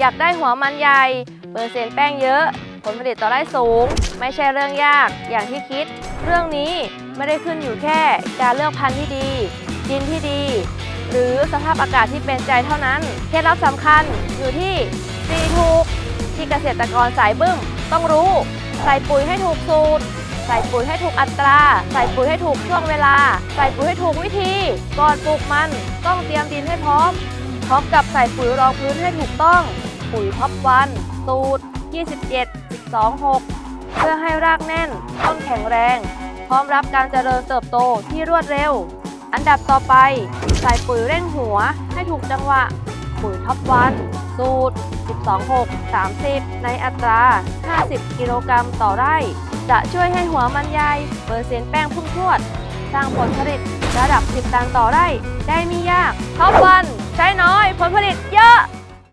อยากได้หัวมันใหญ่ เปอร์เซ็นต์แป้งเยอะ ผลผลิตต่อไร่สูง ไม่ใช่เรื่องยากอย่างที่คิด เรื่องนี้ไม่ได้ขึ้นอยู่แค่การเลือกพันธุ์ที่ดี ดินที่ดี หรือสภาพอากาศที่เป็นใจเท่านั้น เคล็ดลับสำคัญอยู่ที่สีถูก ที่เกษตรกรสายบึ้มต้องรู้ ใส่ปุ๋ยให้ถูกสูตร ใส่ปุ๋ยให้ถูกอัตรา ใส่ปุ๋ยให้ถูกช่วงเวลา ใส่ปุ๋ยให้ถูกวิธี ก่อนปลูกมันต้องเตรียมดินให้พร้อม พร้อมกับใส่ปุ๋ยรองพื้นให้ถูกต้อง ปุ๋ยท็อปวันสูตร 27 12 6 เพื่อให้รากแน่น ต้นแข็งแรง พร้อมรับการเจริญเติบโตที่รวดเร็ว อันดับต่อไป ใส่ปุ๋ยเร่งหัวให้ถูกจังหวะ ปุ๋ยท็อปวันสูตร 12 6 30 ในอัตรา 50 กิโลกรัมต่อไร่ จะช่วยให้หัวมันใหญ่เปอร์เซ็นต์แป้งพุ่งพรวด สร้างผลผลิตระดับ 10 ตันต่อไร่ ได้ไม่ยากท็อปวัน ใช่น้อยผลผลิตเยอะ